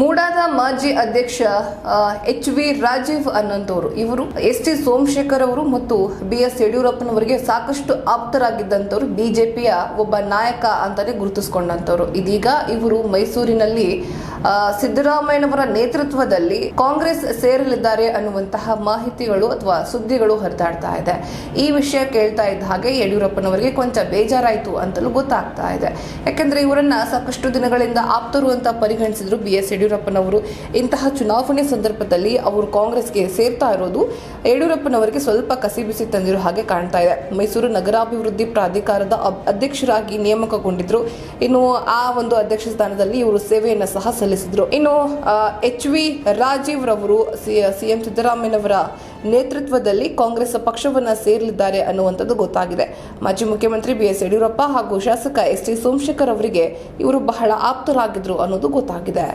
ಮೂಡಾದ ಮಾಜಿ ಅಧ್ಯಕ್ಷ H V Rajiv ಅನ್ನಂತವರು ಇವರು ಎಸ್ ಟಿ ಸೋಮಶೇಖರ್ ಅವರು ಮತ್ತು ಬಿ ಎಸ್ ಯಡಿಯೂರಪ್ಪನವರಿಗೆ ಸಾಕಷ್ಟು ಆಪ್ತರಾಗಿದ್ದಂಥವ್ರು ಬಿಜೆಪಿಯ ಒಬ್ಬ ನಾಯಕ ಅಂತಾನೆ ಗುರುತಿಸಿಕೊಂಡಂತವ್ರು ಇದೀಗ ಇವರು ಮೈಸೂರಿನಲ್ಲಿ ಸಿದ್ದರಾಮಯ್ಯನವರ ನೇತೃತ್ವದಲ್ಲಿ ಕಾಂಗ್ರೆಸ್ ಸೇರಲಿದ್ದಾರೆ ಅನ್ನುವಂತಹ ಮಾಹಿತಿಗಳು ಅಥವಾ ಸುದ್ದಿಗಳು ಹರಿದಾಡ್ತಾ ಇದೆ. ಈ ವಿಷಯ ಕೇಳ್ತಾ ಇದ್ದ ಹಾಗೆ ಯಡಿಯೂರಪ್ಪನವರಿಗೆ ಕೊಂಚ ಬೇಜಾರಾಯಿತು ಅಂತಲೂ ಗೊತ್ತಾಗ್ತಾ ಇದೆ. ಯಾಕೆಂದ್ರೆ ಇವರನ್ನ ಸಾಕಷ್ಟು ದಿನಗಳಿಂದ ಆಪ್ತರು ಅಂತ ಪರಿಗಣಿಸಿದ್ರು ಬಿ ಎಸ್ ಯಡಿಯೂರಪ್ಪನವರು. ಇಂತಹ ಚುನಾವಣೆ ಸಂದರ್ಭದಲ್ಲಿ ಅವರು ಕಾಂಗ್ರೆಸ್ಗೆ ಸೇರ್ತಾ ಇರೋದು ಯಡಿಯೂರಪ್ಪನವರಿಗೆ ಸ್ವಲ್ಪ ಕಸಿ ಬಿಸಿ ತಂದಿರೋ ಹಾಗೆ ಕಾಣ್ತಾ ಇದೆ. ಮೈಸೂರು ನಗರಾಭಿವೃದ್ಧಿ ಪ್ರಾಧಿಕಾರದ ಅಧ್ಯಕ್ಷರಾಗಿ ನೇಮಕಗೊಂಡಿದ್ರು. ಇನ್ನು ಆ ಒಂದು ಅಧ್ಯಕ್ಷ ಸ್ಥಾನದಲ್ಲಿ ಇವರು ಸೇವೆಯನ್ನು ಸಹ ಸಲ್ಲಿಸಿದ್ರು. ಇನ್ನು ಎಚ್ ವಿ ರಾಜೀವ್ ರವರು ಸಿಎಂ ಸಿದ್ದರಾಮಯ್ಯನವರ ನೇತೃತ್ವದಲ್ಲಿ ಕಾಂಗ್ರೆಸ್ ಪಕ್ಷವನ್ನ ಸೇರಲಿದ್ದಾರೆ ಅನ್ನುವಂಥದ್ದು ಗೊತ್ತಾಗಿದೆ. ಮಾಜಿ ಮುಖ್ಯಮಂತ್ರಿ ಬಿ ಎಸ್ ಯಡಿಯೂರಪ್ಪ ಹಾಗೂ ಶಾಸಕ ಎಸ್ ಟಿ ಸೋಮಶೇಖರ್ ಅವರಿಗೆ ಇವರು ಬಹಳ ಆಪ್ತರಾಗಿದ್ರು ಅನ್ನೋದು ಗೊತ್ತಾಗಿದೆ.